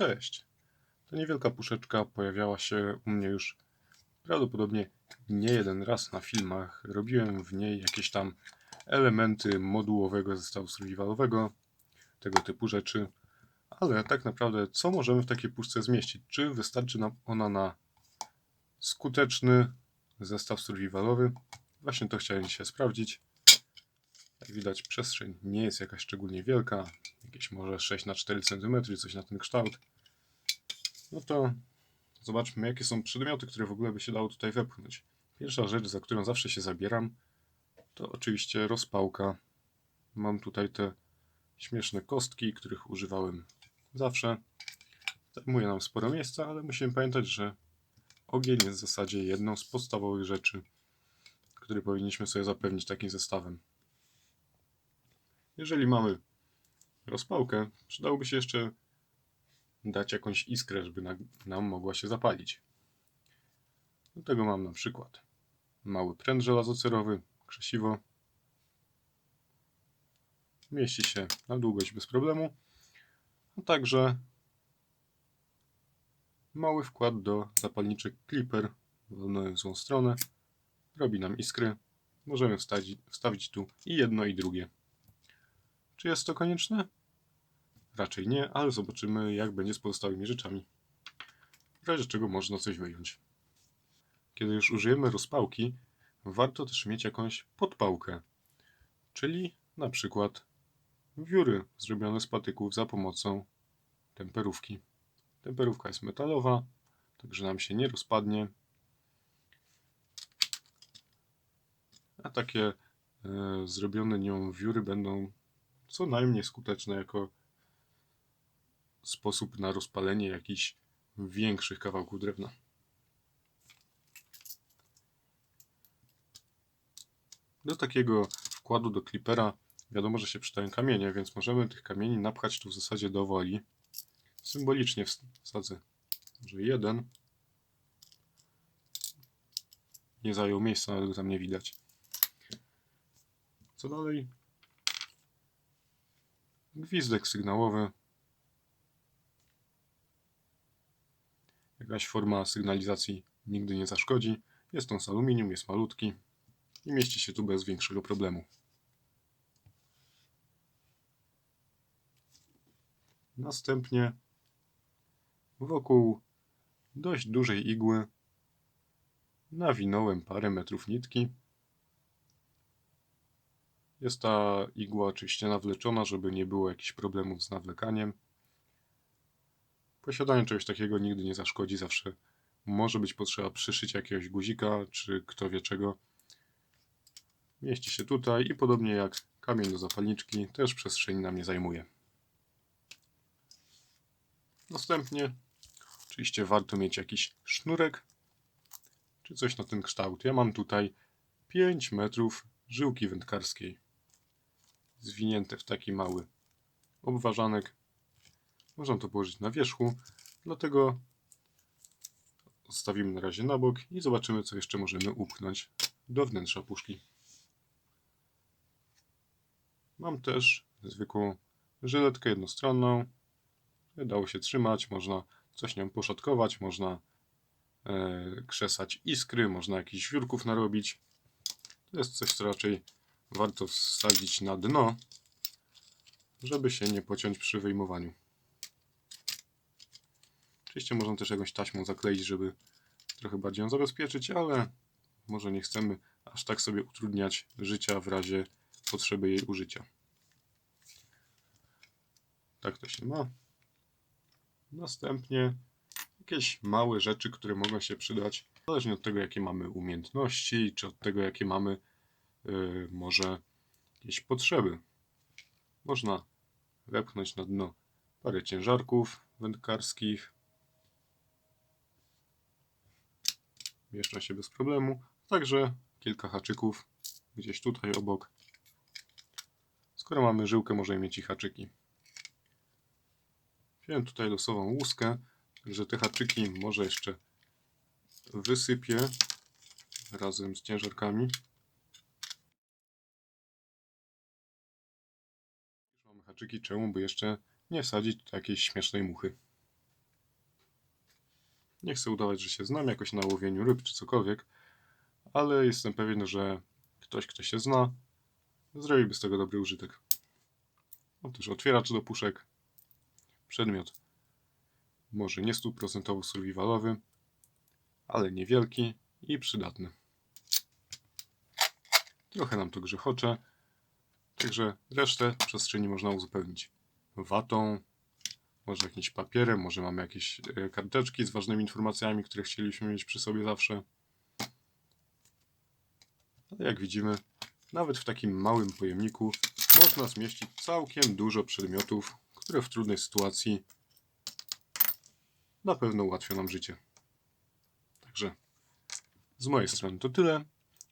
Cześć. Ta niewielka puszeczka pojawiała się u mnie już prawdopodobnie nie jeden raz na filmach. Robiłem w niej jakieś tam elementy modułowego zestawu survivalowego, tego typu rzeczy. Ale tak naprawdę, co możemy w takiej puszce zmieścić? Czy wystarczy nam ona na skuteczny zestaw survivalowy? Właśnie to chciałem dzisiaj sprawdzić. Jak widać, przestrzeń nie jest jakaś szczególnie wielka, jakieś może 6 na 4 cm, coś na ten kształt. No to zobaczmy, jakie są przedmioty, które w ogóle by się dało tutaj wepchnąć. Pierwsza rzecz, za którą zawsze się zabieram, to oczywiście rozpałka. Mam tutaj te śmieszne kostki, których używałem zawsze. Zajmuje nam sporo miejsca, ale musimy pamiętać, że ogień jest w zasadzie jedną z podstawowych rzeczy, które powinniśmy sobie zapewnić takim zestawem. Jeżeli mamy rozpałkę, przydałoby się jeszcze dać jakąś iskrę, żeby na, nam mogła się zapalić. Do tego mam na przykład mały pręt żelazocerowy, krzesiwo. Mieści się na długość bez problemu. A także mały wkład do zapalniczek Clipper w złą stronę. Robi nam iskry. Możemy wstawić, wstawić tu i jedno i drugie. Czy jest to konieczne? Raczej nie, ale zobaczymy jak będzie z pozostałymi rzeczami. W razie czego można coś wyjąć. Kiedy już użyjemy rozpałki, warto też mieć jakąś podpałkę, czyli na przykład wióry zrobione z patyków za pomocą temperówki. Temperówka jest metalowa, także nam się nie rozpadnie. A takie e, zrobione nią wióry będą co najmniej skuteczne jako sposób na rozpalenie jakichś większych kawałków drewna. Do takiego wkładu do klipera wiadomo, że się przydają kamienie, więc możemy tych kamieni napchać tu w zasadzie do woli. Symbolicznie wsadzę może jeden. Nie zajął miejsca, ale go tam nie widać. Co dalej? Gwizdek sygnałowy. Jakaś forma sygnalizacji nigdy nie zaszkodzi. Jest on z aluminium, jest malutki i mieści się tu bez większego problemu. Następnie wokół dość dużej igły nawinąłem parę metrów nitki. Jest ta igła oczywiście nawleczona, żeby nie było jakichś problemów z nawlekaniem. Posiadanie czegoś takiego nigdy nie zaszkodzi, zawsze może być potrzeba przyszycia jakiegoś guzika, czy kto wie czego. Mieści się tutaj i podobnie jak kamień do zapalniczki, też przestrzeń nam nie zajmuje. Następnie oczywiście warto mieć jakiś sznurek, czy coś na ten kształt. Ja mam tutaj 5 metrów żyłki wędkarskiej, zwinięte w taki mały obważanek. Można to położyć na wierzchu, dlatego odstawimy na razie na bok i zobaczymy, co jeszcze możemy upchnąć do wnętrza puszki. Mam też zwykłą żyletkę jednostronną. Dało się trzymać, można coś nią poszatkować, można e, krzesać iskry, można jakichś wiórków narobić. To jest coś, co raczej warto wsadzić na dno, żeby się nie pociąć przy wyjmowaniu. Oczywiście można też jakąś taśmą zakleić, żeby trochę bardziej ją zabezpieczyć, ale może nie chcemy aż tak sobie utrudniać życia w razie potrzeby jej użycia. Tak to się ma. Następnie jakieś małe rzeczy, które mogą się przydać, zależnie od tego, jakie mamy umiejętności, czy od tego, jakie mamy yy, może jakieś potrzeby. Można wepchnąć na dno parę ciężarków wędkarskich. Mieszczą się bez problemu. Także kilka haczyków gdzieś tutaj obok. Skoro mamy żyłkę, możemy mieć i haczyki. Wziąłem tutaj losową łuskę, także te haczyki może jeszcze wysypię razem z ciężarkami. Mamy haczyki, czemu by jeszcze nie wsadzić jakiejś śmiesznej muchy. Nie chcę udawać, że się znam jakoś na łowieniu ryb czy cokolwiek, ale jestem pewien, że ktoś, kto się zna, zrobiłby z tego dobry użytek. Otóż otwieracz do puszek, przedmiot może nie stuprocentowo survivalowy, ale niewielki i przydatny. Trochę nam to grzechocze, także resztę przestrzeni można uzupełnić watą, może jakimś papierem, może mamy jakieś e, karteczki z ważnymi informacjami, które chcieliśmy mieć przy sobie zawsze. Ale jak widzimy, nawet w takim małym pojemniku można zmieścić całkiem dużo przedmiotów, które w trudnej sytuacji na pewno ułatwią nam życie. Także z mojej strony to tyle.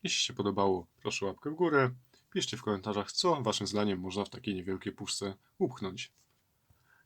Jeśli się podobało, proszę łapkę w górę. Piszcie w komentarzach, co waszym zdaniem można w takiej niewielkiej puszce upchnąć.